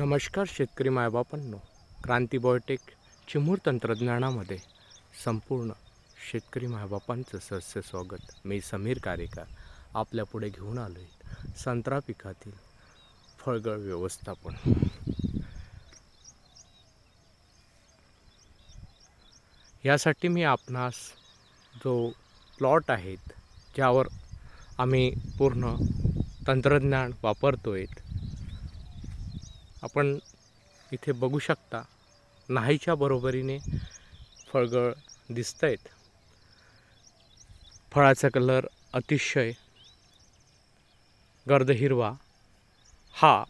नमस्कार शेतकरी मायबापांनो. क्रांती बायोटेक चिमूर तंत्रज्ञानामध्ये संपूर्ण शेतकरी मायबापांचं सहस्य स्वागत. मी समीर कारेकर आपल्यापुढे घेऊन आलो आहे संत्रा पिकातील फळगळ व्यवस्थापन. यासाठी मी आपणास जो प्लॉट आहेत ज्यावर आम्ही पूर्ण तंत्रज्ञान वापरतो आहेत आपण इथे बघू शकता नाहीच्या बरोबरीने फळगळ दिसत आहेत फळाचा कलर अतिशय गर्द हिरवा हा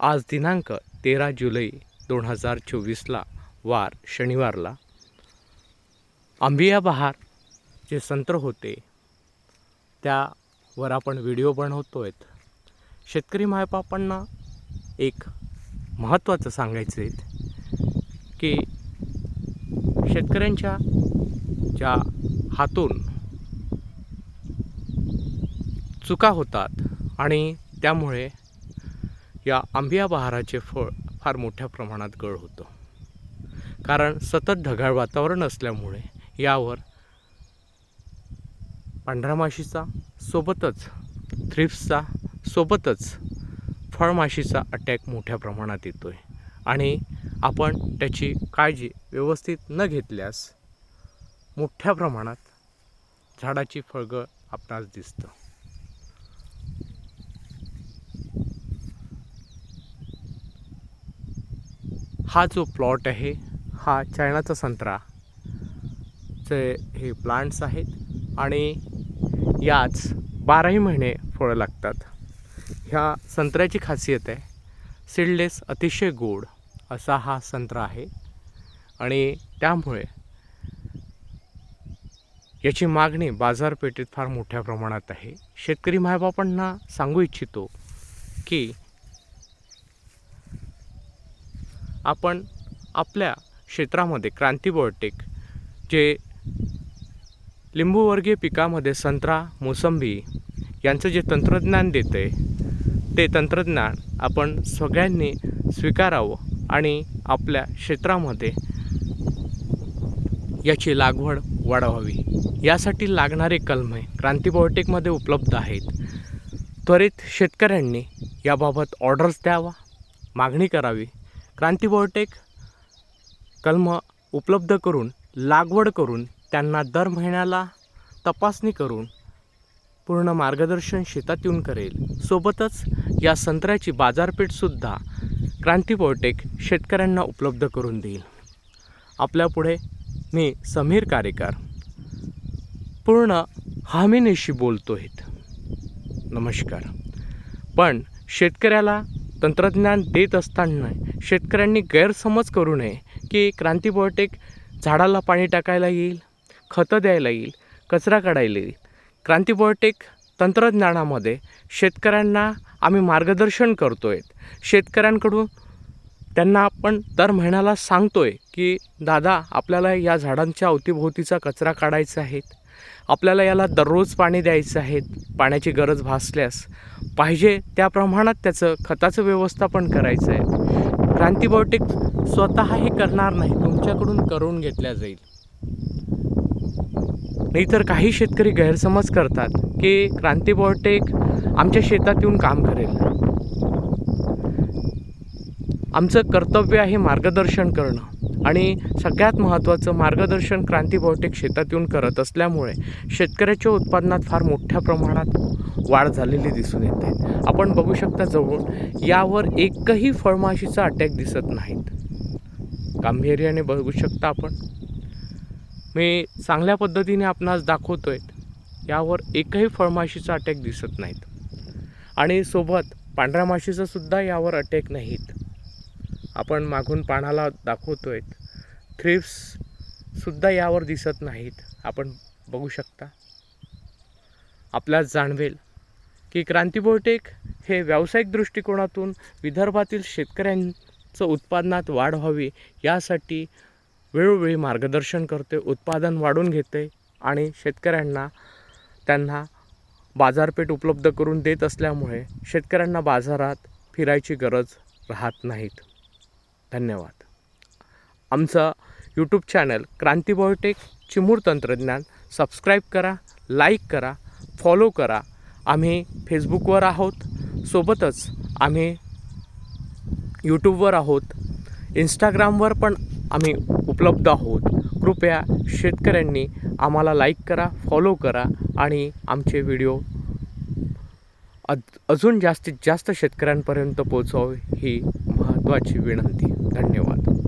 आज दिनांक तेरा जुलै दोन हजार चोवीसला वार शनिवारला. आंबिया बहार जे संत्र होते त्यावर आपण व्हिडिओ बनवतो आहेत शेतकरी मायबापांना एक महत्त्वाचं सांगायचं आहे की शेतकऱ्यांच्या ज्या हातून चुका होतात आणि त्यामुळे या आंबिया बहाराचे फळ फार मोठ्या प्रमाणात गळ होतं. कारण सतत ढगाळ वातावरण असल्यामुळे यावर पांढऱ्या माशीचा सोबतच थ्रिप्सचा सोबतच फळमाशीचा अटॅक मोठ्या प्रमाणात येतो आहे आणि आपण त्याची काळजी व्यवस्थित न घेतल्यास मोठ्या प्रमाणात झाडाची फळगळ आपणास दिसतं. हा जो प्लॉट आहे हा चायनाचा संत्रा चे हे प्लांट्स आहेत आणि याच बाराही महिने फळं लागतात. ह्या संत्र्याची खासियत आहे. सीडलेस अतिशय गोड असा हा संत्रा आहे. आणि त्यामुळे याची मागणी बाजारपेठेत फार मोठ्या प्रमाणात आहे. शेतकरी मायबापांना सांगू इच्छितो की आपण आपल्या क्षेत्रामध्ये क्रांती जे लिंबूवर्गीय पिकामध्ये संत्रा मोसंबी यांचं जे तंत्रज्ञान देतं आहे ते तंत्रज्ञान आपण सगळ्यांनी स्वीकारावं आणि आपल्या क्षेत्रामध्ये याची लागवड वाढवावी. यासाठी लागणारे कलमे क्रांती बॉयोटेकमध्ये उपलब्ध आहेत. त्वरित शेतकऱ्यांनी याबाबत ऑर्डर्स द्यावा मागणी करावी. क्रांती बॉयोटेक कलम उपलब्ध करून लागवड करून त्यांना दर महिन्याला तपासणी करून पूर्ण मार्गदर्शन शेतात येऊन करेल. सोबतच या संत्र्याची बाजारपेठसुद्धा क्रांती शेतकऱ्यांना उपलब्ध करून देईल. आपल्यापुढे मी समीर कारेकर. पूर्ण हमीनेशी बोलतो आहेत नमस्कार. पण शेतकऱ्याला तंत्रज्ञान देत असताना शेतकऱ्यांनी गैरसमज करू नये की क्रांती झाडाला पाणी टाकायला येईल खतं द्यायला येईल कचरा काढायला येईल. क्रांती तंत्रज्ञानामध्ये शेतकऱ्यांना आम्ही मार्गदर्शन करतो आहेत शेतकऱ्यांकडून त्यांना आपण दर महिन्याला सांगतो आहे की दादा आपल्याला या झाडांच्या अवतीभोवतीचा कचरा काढायचा आहे आपल्याला याला दररोज पाणी द्यायचं आहे पाण्याची गरज भासल्यास पाहिजे त्या प्रमाणात त्याचं खताचं व्यवस्थापन करायचं आहे क्रांती बायोटेक स्वतः हे करणार नाही तुमच्याकडून करून घेतल्या जाईल. नाहीतर काही शेतकरी गैरसमज करतात की क्रांतीबायोटिक आमच्या शेतात येऊन काम करेल. आमचं कर्तव्य आहे मार्गदर्शन करणं. आणि सगळ्यात महत्त्वाचं मार्गदर्शन क्रांती बहुतेक शेतात येऊन करत असल्यामुळे शेतकऱ्याच्या उत्पादनात फार मोठ्या प्रमाणात वाढ झालेली दिसून येते. आपण बघू शकता जवळ यावर एकही फळमाशीचा अटॅक दिसत नाहीत. गांभीर्याने बघू शकता आपण. मी चांगल्या पद्धतीने आपणास दाखवतो आहे यावर एकही फळमाशीचा अटॅक दिसत नाहीत. आणि सोबत पांढऱ्या माशीचं सुद्धा यावर अटॅक नाहीत. आपण मागून पानाला दाखवतो आहे थ्रिप्ससुद्धा यावर दिसत नाहीत. आपण बघू शकता. आपल्यास जाणवेल की क्रांती हे व्यावसायिक दृष्टिकोनातून विदर्भातील शेतकऱ्यांचं उत्पादनात वाढ व्हावी यासाठी वेळोवेळी मार्गदर्शन करते उत्पादन वाढून घेते आणि शेतकऱ्यांना त्यांना बाजारपेठ उपलब्ध करून देत असल्यामुळे शेतकऱ्यांना बाजारात फिरायची गरज राहत नाहीत. धन्यवाद. आमचं YouTube channel Kranti Biotech Chimur तंत्रज्ञान सबस्क्राईब करा लाईक करा फॉलो करा. आम्ही फेसबुकवर आहोत. सोबतच आम्ही यूट्यूबवर आहोत. इंस्टाग्रामवर पण आम्ही उपलब्ध आहोत. कृपया शेतकऱ्यांनी आम्हाला लाईक करा फॉलो करा आणि आमचे व्हिडिओ अज अजून जास्तीत जास्त शेतकऱ्यांपर्यंत पोहोचवावे ही महत्त्वाची विनंती. धन्यवाद.